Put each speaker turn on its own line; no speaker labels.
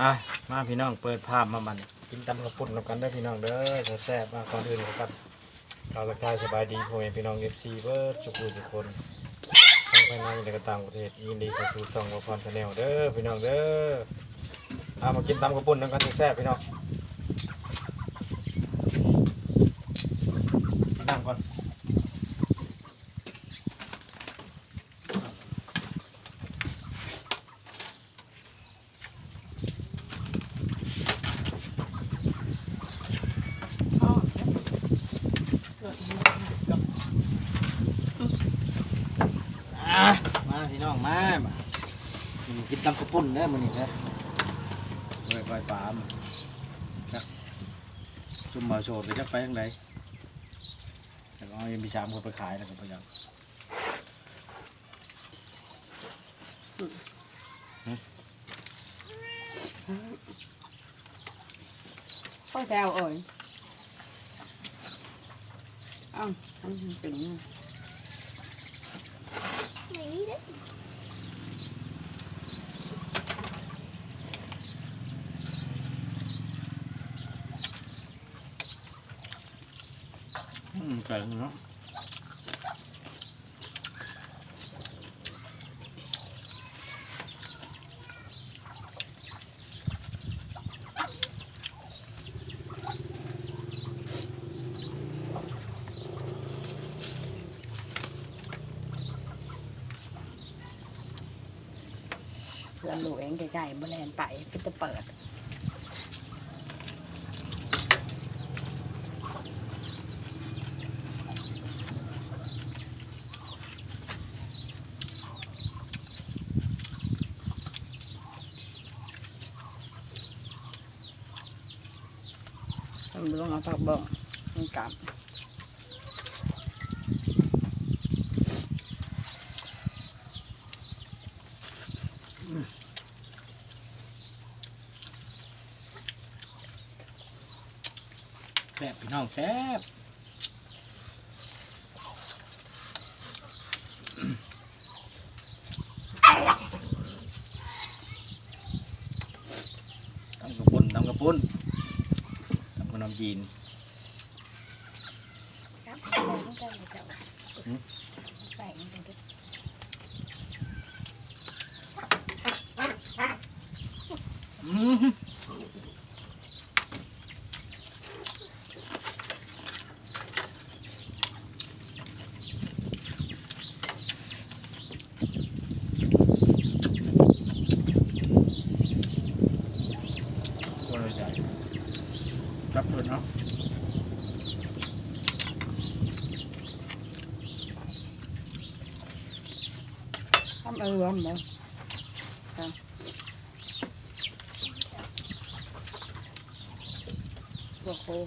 อะมาพี่น้องเปิดภาพมามันกินตำกระปุ่นกันได้พี่น้องเด้อแซ่บๆมากก่อนอื่นครับเราวทักทายสบายดีพ่อแม่พี่น้องเอฟซีเบิร์ดสุขุทุกคนทั้งภายในและก็ต่างประเทศยินดีเข้าสู่ช่องวอพรชาแนลเด้อพี่น้องเด้อเอามากินตำกระปุ่นกันแซ่บๆพี่น้อง อะมาพี่น้องมามานี่กินตำกระปุ่นเด้อมื้อนี้เด้อไว้ไว้ปลามาจักจุ่มบ่าวโชดไปจักไปทางใดแล้วก็เอายังมีชามเขาไปขายแล้วก็ไปยัง
ค่อยแซวเอ่ยเอ้าทำถึง
ไม่มีเด้อ
อืมไก่เนาะ
พื่อนลูเองใกล้ๆบแลนไปก็จะเปิดทำลงเอาผักบ่งมันกลับ
ซ่บพี่น้องแซ่บตำกระปุ่นตำกระปุ่นตำกระน้ำจีน
ครับใส่ลงไปเลยจ้ะ
หืม
ใส่ลงไปเด้อ
อืมตัวเลยใหญ่ รับตัวเนาะ
ทำเออรวมเลยตัวโค้ง